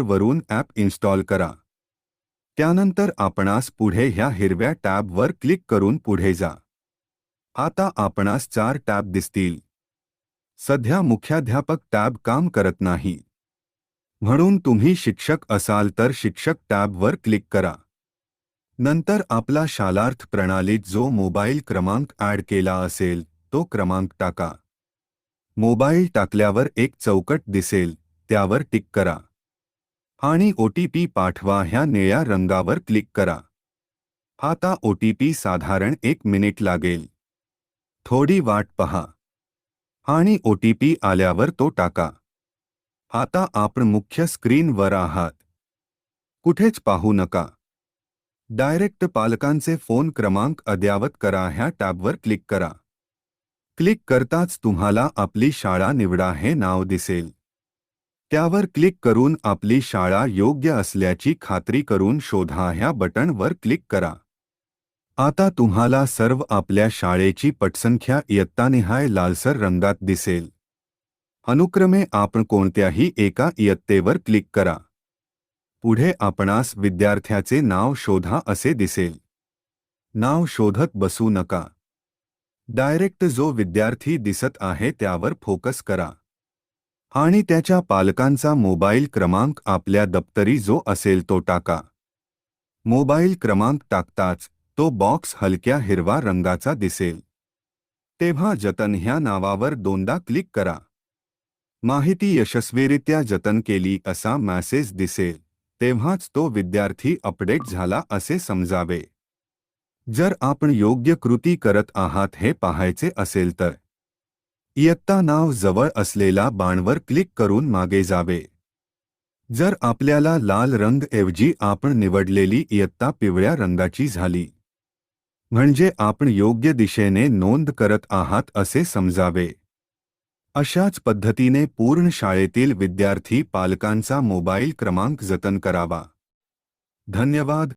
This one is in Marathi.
वरून ॲप इन्स्टॉल करा. त्यानंतर आपणास पुढे ह्या हिरव्या टॅबवर क्लिक करून पुढे जा. आता आपणास चार टॅब दिसतील. सध्या मुख्याध्यापक टॅब काम करत नाही. म्हणून तुम्ही शिक्षक असाल तर शिक्षक टॅबवर क्लिक करा. नंतर आपला शालार्थ प्रणालीत जो मोबाईल क्रमांक ॲड केला असेल तो क्रमांक टाका. मोबाईल टाकल्यावर एक चौकट दिसेल त्यावर टिक करा. आणि ओ टी पी पाठवा ह्या निळ्या रंगावर क्लिक करा. आता ओ टी पी साधारण एक मिनिट लागेल. थोडी वाट पहा. आणि ओ टी पी आल्यावर तो टाका. आता आपण मुख्य स्क्रीनवर आहात. कुठेच पाहू नका. डायरेक्ट पालकांचे फोन क्रमांक अद्यावत करा ह्या टॅबवर क्लिक करा. क्लिक करताच तुम्हाला आपली शाळा निवडा हे नाव दिसेल. त्यावर क्लिक करून आपली शाळा योग्य असल्याची खात्री करून शोधा ह्या बटणवर क्लिक करा. आता तुम्हाला सर्व आपल्या शाळेची पटसंख्या इयत्तानिहाय लालसर रंगात दिसेल. अनुक्रमे आपण कोणत्याही एका इयत्तेवर क्लिक करा. पुढे आपणास विद्यार्थ्याचे नाव शोधा असे दिसेल. नाव शोधत बसू नका. डायरेक्ट जो विद्यार्थी दिसत आहे त्यावर फोकस करा. आणि त्याच्या पालकांचा मोबाईल क्रमांक आपल्या दप्तरी जो असेल तो टाका. मोबाईल क्रमांक टाकताच तो बॉक्स हलक्या हिरवा रंगाचा दिसेल. तेव्हा जतन ह्या नावावर दोनदा क्लिक करा. माहिती यशस्वीरित्या जतन केली असा मॅसेज दिसेल तेव्हाच तो विद्यार्थी अपडेट झाला असे समजावे. जर आपण योग्य कृती करत आहात हे पाहायचे असेल तर इयत्ता नाव जवळ असलेला बाणवर क्लिक करून मागे जावे. जर आपल्याला लाल रंग ऐवजी आपण निवडलेली इयत्ता पिवळ्या रंगाची झाली. म्हणजे आपण योग्य दिशेने नोंद करत आहात असे समजावे. अशाच पद्धतीने पूर्ण शाळेतील विद्यार्थी पालकांचा मोबाईल क्रमांक जतन करावा. धन्यवाद.